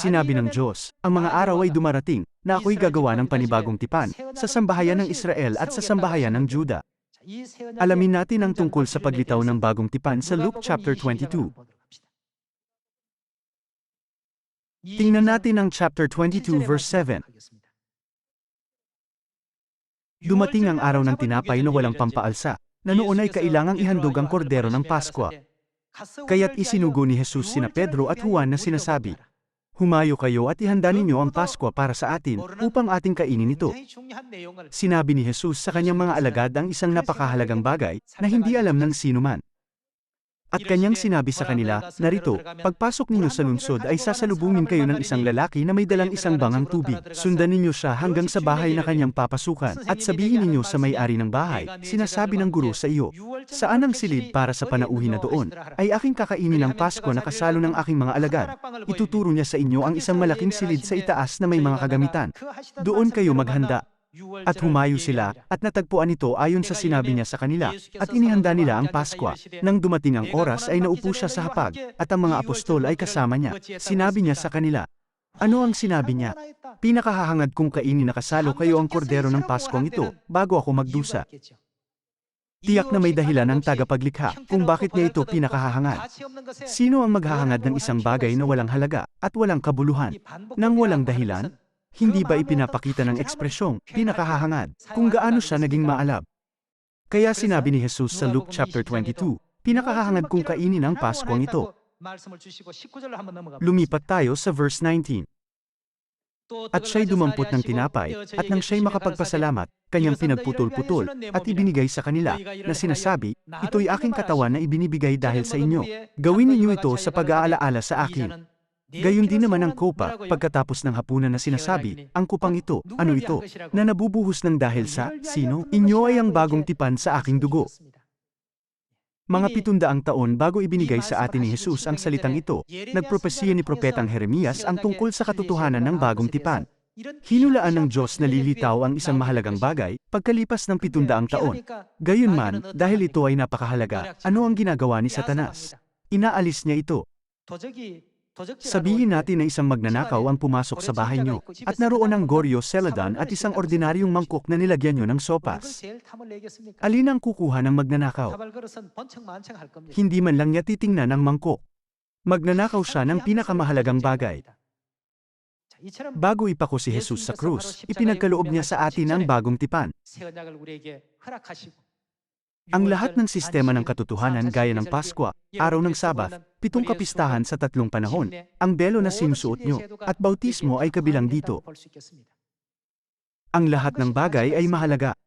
Sinabi ng Diyos, ang mga araw ay dumarating, na ako'y gagawa ng panibagong tipan, sa sambahayan ng Israel at sa sambahayan ng Juda. Alamin natin ang tungkol sa paglitaw ng bagong tipan sa Luke chapter 22. Tingnan natin ang chapter 22 verse 7. Dumating ang araw ng tinapay na walang pampaalsa, na noon ay kailangang ihandog ang kordero ng Paskwa. Kaya't isinugo ni Jesus sina Pedro at Juan na sinasabi, Humayo kayo at ihanda ninyo ang Paskwa para sa atin, upang ating kainin ito. Sinabi ni Jesus sa kanyang mga alagad ang isang napakahalagang bagay, na hindi alam ng sino man. At kanyang sinabi sa kanila, narito, pagpasok ninyo sa lungsod ay sasalubungin kayo ng isang lalaki na may dalang isang bangang tubig. Sundan ninyo siya hanggang sa bahay na kanyang papasukan, at sabihin ninyo sa may-ari ng bahay, sinasabi ng guro sa iyo, saan ang silid para sa panauhin na doon, ay aking kakainin ng Pasko na kasalo ng aking mga alagad. Ituturo niya sa inyo ang isang malaking silid sa itaas na may mga kagamitan. Doon kayo maghanda. At humayo sila, at natagpuan ito ayon sa sinabi niya sa kanila, at inihanda nila ang Paskwa. Nang dumating ang oras ay naupo siya sa hapag, at ang mga apostol ay kasama niya. Sinabi niya sa kanila, ano ang sinabi niya? Pinakahahangad kong kainin na kasalo kayo ang kordero ng Paskong ito, bago ako magdusa. Tiyak na may dahilan ang tagapaglikha kung bakit niya ito pinakahahangad. Sino ang maghahangad ng isang bagay na walang halaga at walang kabuluhan? Nang walang dahilan, hindi ba ipinapakita ng ekspresyong pinakahahangad kung gaano siya naging maalab? Kaya sinabi ni Jesus sa Luke chapter 22, pinakahahangad kong kainin ang Paskong ito. Lumipat tayo sa verse 19. At siya'y dumampot ng tinapay, at nang siya'y makapagpasalamat, kanyang pinagputol-putol, at ibinigay sa kanila, na sinasabi, ito'y aking katawan na ibinibigay dahil sa inyo. Gawin ninyo ito sa pag-aalaala sa akin. Gayon din naman ang kopa, pagkatapos ng hapunan na sinasabi, ang kupang ito, ano ito, na nabubuhos ng dahil sa, sino, inyo ay ang bagong tipan sa aking dugo. Mga pitundaang taon bago ibinigay sa atin ni Jesus ang salitang ito, nagpropesiya ni Propetang Jeremias ang tungkol sa katotohanan ng bagong tipan. Hinulaan ng Diyos na lilitaw ang isang mahalagang bagay, pagkalipas ng pitundaang taon. Gayunman, dahil ito ay napakahalaga, ano ang ginagawa ni Satanas? Inaalis niya ito. Sabihin natin na isang magnanakaw ang pumasok sa bahay nyo, at naroon ang Goryo Celadon at isang ordinaryong mangkok na nilagyan nyo ng sopas. Alin ang kukuha ng magnanakaw? Hindi man lang niya titingnan ang mangkok. Magnanakaw siya ng pinakamahalagang bagay. Bago ipako si Jesus sa krus, ipinagkaloob niya sa atin ang bagong tipan. Ang lahat ng sistema ng katotohanan gaya ng Paskwa, araw ng Sabath, pitong kapistahan sa tatlong panahon, ang belo na sinusuot nyo, at bautismo ay kabilang dito. Ang lahat ng bagay ay mahalaga.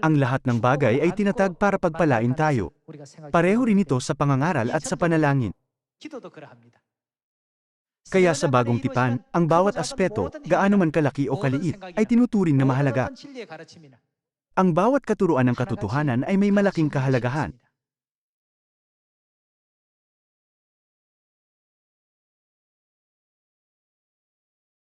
Ang lahat ng bagay ay tinatag para pagpalain tayo. Pareho rin ito sa pangangaral at sa panalangin. Kaya sa bagong tipan, ang bawat aspeto, gaano man kalaki o kaliit, ay tinuturing na mahalaga. Ang bawat katuruan ng katotohanan ay may malaking kahalagahan.